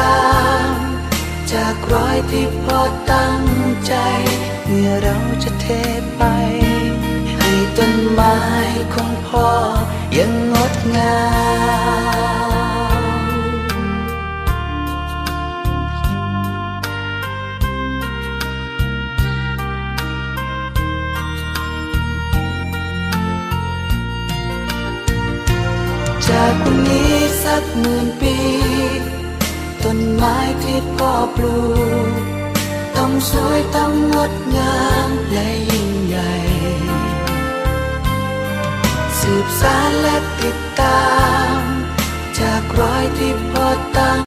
าม ร้อยที่พอตั้งใจเมื่อเราจะเทไป ให้ต้นไม้ของพ่อยังงดงามจากวันนี้สักหมื่นปี ต้นไม้ที่พ่อปลูก ต้องสวยต้องงดงามและยิ่งใหญ่ สืบสานและติดตาม จากรอยที่พ่อตั้ง